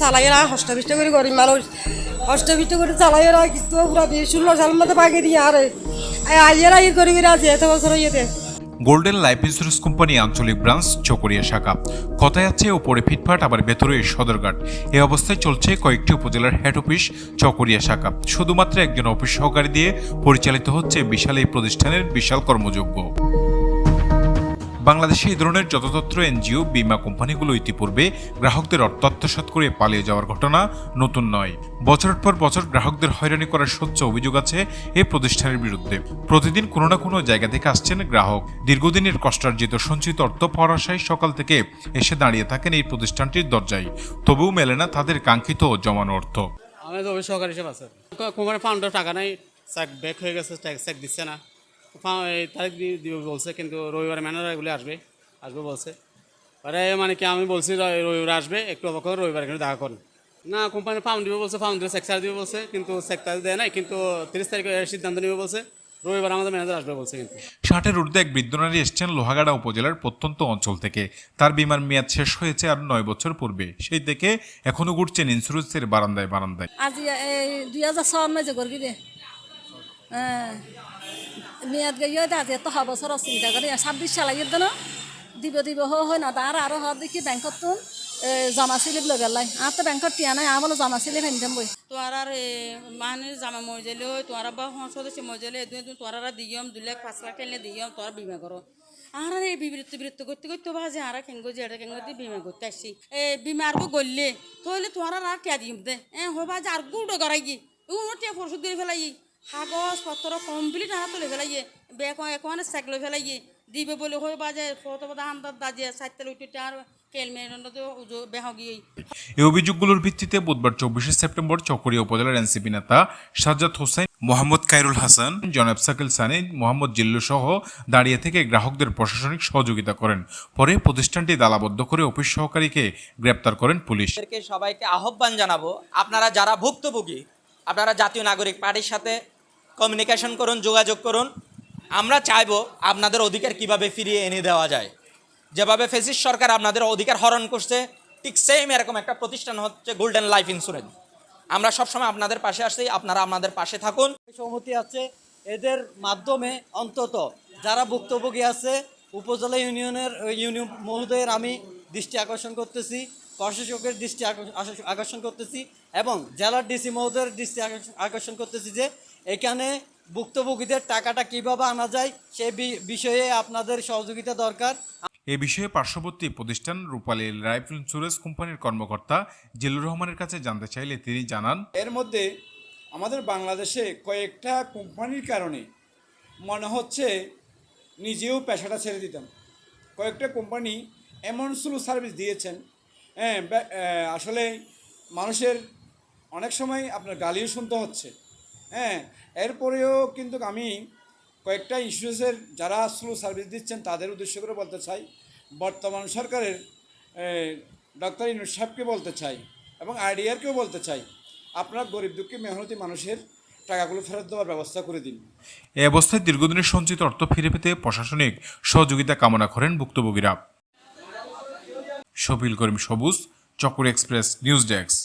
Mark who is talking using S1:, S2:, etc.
S1: চালাই না হষ্টপিষ্ট করে গরিব মানুষ। হষ্টপিষ্ট করে চালাই না কিছু পুরা দিয়ে ষোলো সাল মতো বাকি দিয়ে আরে। আইয়েরা ই করে করে আছে এত বছর ইয়েতে
S2: গোল্ডেন লাইফ ইন্স্যুরেন্স কোম্পানি আঞ্চলিক ব্রাঞ্চ, চকরিয়া শাখা। কথায় আছে ওপরে ফিটফাট, আবার ভেতরে সদরঘাট। এ অবস্থায় চলছে কয়েকটি উপজেলার হেড অফিস চকরিয়া শাখা। শুধুমাত্র একজন অফিস সহকারী দিয়ে পরিচালিত হচ্ছে বিশাল এই প্রতিষ্ঠানের বিশাল কর্মযোগ্য। বাংলাদেশে এই ধরনের যথাযথ এনজিও, বীমা কোম্পানিগুলো ইতিপূর্বে গ্রাহকদের অর্থ আত্মসাৎ করে পালিয়ে যাওয়ার ঘটনা নতুন নয়। বছরের পর বছর গ্রাহকদের হয়রানি করার স্বচ্ছ অভিযোগ আছে এই প্রতিষ্ঠানের বিরুদ্ধে। প্রতিদিন কোনো না কোনো জায়গা থেকে আসছেন গ্রাহক। দীর্ঘদিনের কষ্টার্জিত, সঞ্চিত অর্থ পাওয়ার সকাল থেকে এসে দাঁড়িয়ে থাকেন এই প্রতিষ্ঠানটির দরজায়। তবুও মেলে না তাদের কাঙ্ক্ষিত জমানো অর্থ।
S3: আমি তো সহকারী হিসেবে আছে। কোম্পানির ফান্ডের টাকা নাই চেক ব্যাক হয়ে গেছে চেক দিচ্ছে না। তারিখ দিবে বলছে কিন্তু রবিবার ম্যানেজার এগুলি আসবে আসবে বলছে। আরে মানে কি আমি বলছি রবিবার আসবে একটু অবাক করে রবিবার এখানে দেখা করেন। না কোম্পানি ফার্ম দিবে বলছে ফার্ম দিবে সেক্সার দিবে বলছে কিন্তু সেক্টার দেয় নাই কিন্তু তিরিশ তারিখে সিদ্ধান্ত নিবে বলছে রবিবার আমাদের ম্যানেজার আসবে বলছে কিন্তু।
S2: ষাটের ঊর্ধ্বে এক বৃদ্ধ নারী এসছেন লোহাগাড়া উপজেলার প্রত্যন্ত অঞ্চল থেকে। তার বিমার মেয়াদ শেষ হয়েছে আর নয় বছর পূর্বে। সেই থেকে এখনও ঘুরছেন ইন্স্যুরেন্সের বারান্দায় বারান্দায়।
S4: আজি দুই হাজার দে হ্যাঁ মেয়াদ গিয়ে আজি এত বছর চিন্তা করি ছাব্বিশ সাল আগে দেন দিব দিব, হ হয় না তার আরও হওয়ার দেখি ব্যাংকত তো জমা স্লিপ লৈ গেলাই আর তো ব্যাংকত টিয়া নাই আমলো জমা স্লিপ আনিতাম বই
S5: তোমার আর মানে জামা মরজালে তোমার বা সদস্য মরজালে এদিন তোমার আর দিয়ম দুই লাখ, পাঁচ লাখ টাইলে দিয়ম তোমার বিমা করো আর এই বিবৃত্ত বিবৃত্ত করতে করতে বাজে আর কেঙ্গো যে এটা কেঙ্গো দিয়ে বিমা করতে আসছি। এ, বিমা আর গললে তাহলে তোমার আর টিয়া দিম দে? এ, হবা যে আর গুড়ো গড়াই গি উনো টিয়া পরশু দিয়ে ফেলাই কাগজ পত্র কমপ্লিট আর তুলে ফেলাই ব্যাগ একানে চেক লৈ ফেলাই দিবে বলে হয়ে বাজে আন্দাজ দাজিয়ে সাইতে উঠে আর
S2: এই অভিযোগগুলোর ভিত্তিতে বুধবার চব্বিশে সেপ্টেম্বর চকরিয়া উপজেলার এনসিপি নেতা সাজ্জাদ হোসেন মোহাম্মদ কাইরুল হাসান জনাব সাকিল সানি মোহাম্মদ জিল্লু সহ দাঁড়িয়ে থেকে গ্রাহকদের প্রশাসনিক সহযোগিতা করেন। পরে প্রতিষ্ঠানটি দালাবদ্ধ করে অফিস সহকারীকে গ্রেপ্তার করেন পুলিশ।
S6: সবাইকে আহ্বান জানাব আপনারা যারা ভুক্তভোগী আপনারা জাতীয় নাগরিক পার্টির সাথে কমিউনিকেশন করুন, যোগাযোগ করুন। আমরা চাইব আপনাদের অধিকার কীভাবে ফিরিয়ে এনে দেওয়া যায়। যেভাবে ফেসিস সরকার আপনাদের অধিকার হরণ করছে, ঠিক সেম এরকম একটা প্রতিষ্ঠান হচ্ছে গোল্ডেন লাইফ ইন্স্যুরেন্স আমরা সবসময় আপনাদের পাশে আসছি আপনারা আমাদের পাশে থাকুন।
S7: সমিতি আছে, এদের মাধ্যমে অন্তত যারা ভুক্তভোগী আছে, উপজেলা ইউনিয়নের ইউনিয়ন মহোদয়ের আমি দৃষ্টি আকর্ষণ করতেছি, প্রশাসকের দৃষ্টি আকর্ষ- আকর্ষ- আকর্ষণ করতেছি এবং জেলার ডিসি মহোদয়ের দৃষ্টি আকর্ষণ করতেছি যে এখানে ভুক্তভোগীদের টাকাটা কীভাবে আনা যায় সে বি- বিষয়ে আপনাদের সহযোগিতা দরকার।
S2: এ বিষয়ে পার্শ্ববর্তী প্রতিষ্ঠান রূপালী লাইফ ইন্স্যুরেন্স কোম্পানির কর্মকর্তা জিল্লুর রহমানের কাছে জানতে চাইলে তিনি জানান
S8: এর মধ্যে আমাদের বাংলাদেশে কয়েকটা কোম্পানির কারণে মনে হচ্ছে নিজেও পেশাটা ছেড়ে দিতাম। কয়েকটা কোম্পানি এমন স্লো সার্ভিস দিয়েছেন। হ্যাঁ আসলে মানুষের অনেক সময় আপনার গালিও শুনতে হচ্ছে। হ্যাঁ এরপরেও কিন্তু আমি কয়েকটা ইন্স্যুরেন্সের যারা স্লো সার্ভিস দিচ্ছেন, তাদের উদ্দেশ্য করে বলতে চাই, বর্তমান সরকারের ডক্টর ইনুস সাহেবকে বলতে চাই এবং আইডিআরকেও বলতে চাই, আপনারা গরিব দুঃখী মেহনতি মানুষের টাকাগুলো ফেরত দেওয়ার ব্যবস্থা করে দিন।
S2: এ অবস্থায় দীর্ঘদিনের সঞ্চিত অর্থ ফিরে পেতে প্রশাসনিক সহযোগিতা কামনা করেন ভুক্তভোগীরা। শফিল করিম সবুজ, চক্র এক্সপ্রেস, নিউজ ডেস্ক।